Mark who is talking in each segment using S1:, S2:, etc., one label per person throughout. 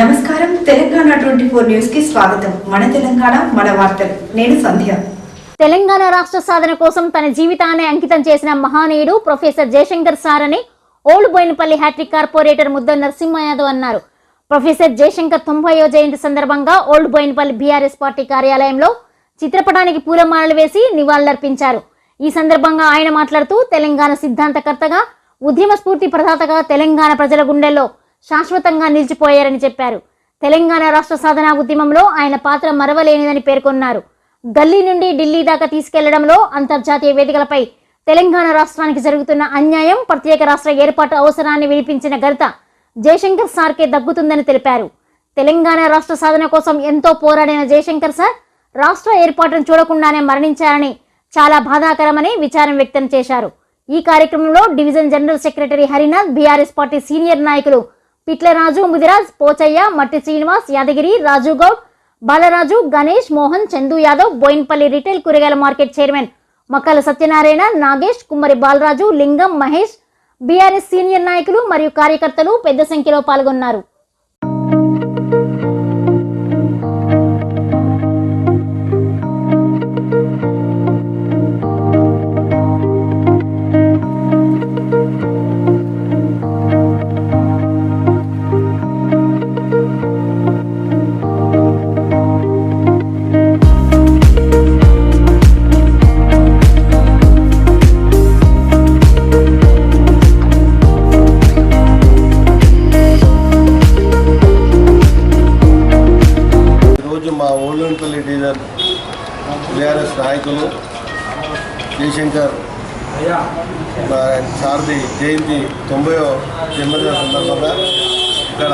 S1: నమస్కారం. Telangana twenty four న్యూస్కి స్వాగతం. మన తెలంగాణ మన వార్తలు. నేను సంధ్య.
S2: తెలంగాణ రాష్ట్ర సాధన కోసం తన జీవితాన్ని అంకితం చేసిన మహానీయుడు ప్రొఫెసర్ జయశంకర్ సార్ అని old Boinapally hat trick corporator Mudda Narasimha Yadav అన్నారు. ప్రొఫెసర్ జయశంకర్ తొంభైవ జయంతి సందర్భంగా ఓల్డ్ బోయినపల్లి బీఆర్ఎస్ పార్టీ కార్యాలయంలో చిత్రపటానికి పూలమాలలు వేసి నివాళులర్పించారు. ఈ సందర్భంగా ఆయన మాట్లాడుతూ తెలంగాణ సిద్ధాంతకర్తగా ఉద్యమ స్ఫూర్తి ప్రదాతగా తెలంగాణ ప్రజల గుండెల్లో శాశ్వతంగా నిలిచిపోయారని చెప్పారు. తెలంగాణ రాష్ట్ర సాధన ఉద్యమంలో ఆయన పాత్ర మరవలేనిదని పేర్కొన్నారు. గల్లీ నుండి ఢిల్లీ దాకా తీసుకెళ్ళడంలో అంతర్జాతీయ వేదికలపై తెలంగాణ రాష్ట్రానికి జరుగుతున్న అన్యాయం ప్రత్యేక రాష్ట్ర ఏర్పాటు అవసరాన్ని వినిపించిన ఘనత జయశంకర్ సార్కే దగ్గుతుందని తెలిపారు. తెలంగాణ రాష్ట్ర సాధన కోసం ఎంతో పోరాడిన జయశంకర్ సార్ రాష్ట్ర ఏర్పాటును చూడకుండానే మరణించారని చాలా బాధాకరమని విచారం వ్యక్తం చేశారు. ఈ కార్యక్రమంలో division general secretary Harinath BRS party senior నాయకులు పిట్లరాజు ముదిరాజ్ పోచయ్య మట్టి శ్రీనివాస్ యాదగిరి రాజు గౌడ్ బాలరాజు గణేష్ మోహన్ చందు యాదవ్ బోయిన్పల్లి రిటైల్ కూరగాయల market chairman Makkala Satyanarayana Nagesh Kummari Balaraju Lingam Mahesh BRS senior నాయకులు మరియు కార్యకర్తలు పెద్ద సంఖ్యలో పాల్గొన్నారు.
S3: టీఆర్ఎస్ నాయకులు జయశంకర్ సారథి జయంతి తొంభైవ జన్మదిన సందర్భంగా ఇక్కడ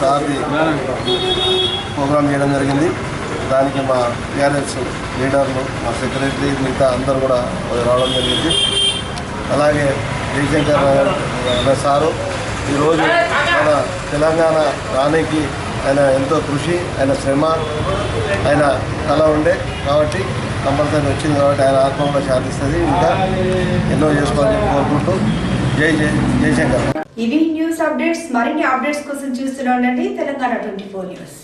S3: సారథి ప్రోగ్రాం చేయడం జరిగింది. దానికి మా టీఆర్ఎస్ లీడర్లు మా సెక్రటరీ మిగతా అందరూ కూడా రావడం జరిగింది. అలాగే జయశంకర్ సారు ఈరోజు మన తెలంగాణ రానికి ఆయన ఎంతో కృషి ఆయన శ్రమ ఆయన కళ ఉండే కాబట్టి కంపల్సరీ వచ్చింది కాబట్టి ఆయన ఆత్మంలో కూడా శాంతిస్తుంది ఇంకా ఎన్నో చేసుకోవాలని చెప్పి కోరుకుంటూ జై జై జయశంకర్
S1: ఇవి న్యూస్ అప్డేట్స్ మరిన్ని అప్డేట్స్ కోసం చూస్తూనే ఉండండి తెలంగాణ ట్వంటీ ఫోర్ న్యూస్.